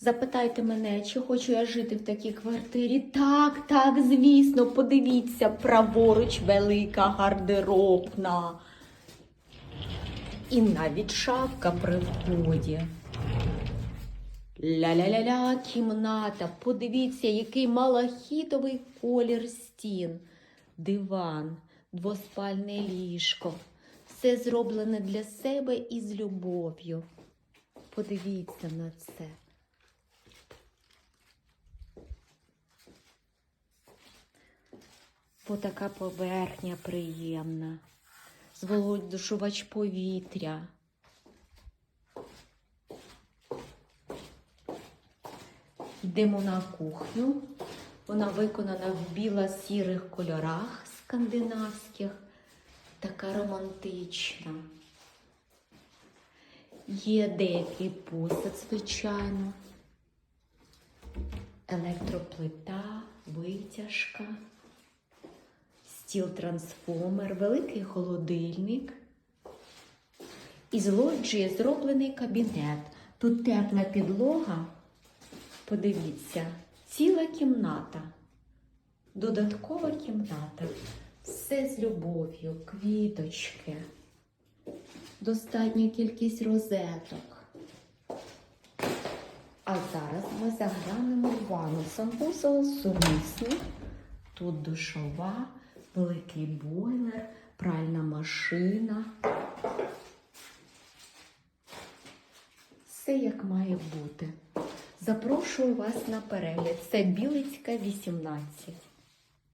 Запитайте мене, чи хочу я жити в такій квартирі. Так, так, звісно, подивіться, праворуч велика гардеробна. І навіть шафка при вході. Ля-ля-ля-ля, кімната. Подивіться, який малахітовий колір стін. Диван, двоспальне ліжко. Все зроблене для себе і з любов'ю. Подивіться на це. Бо така поверхня приємна. Зволодушувач повітря. Йдемо на кухню. Вона виконана в біло-сірих кольорах скандинавських. Така романтична. Є деякий посуд, звичайно. Електроплита, витяжка, стіл-трансформер, великий холодильник. Із лоджії зроблений кабінет. Тут тепла підлога. Подивіться, ціла кімната, додаткова кімната. Все з любов'ю, квіточки, достатня кількість розеток. А зараз ми заглянемо в ванну. Санвузол сумісний. Тут душова, великий бойлер, пральна машина. Все як має бути. Запрошую вас на перегляд. Це Білицька 18.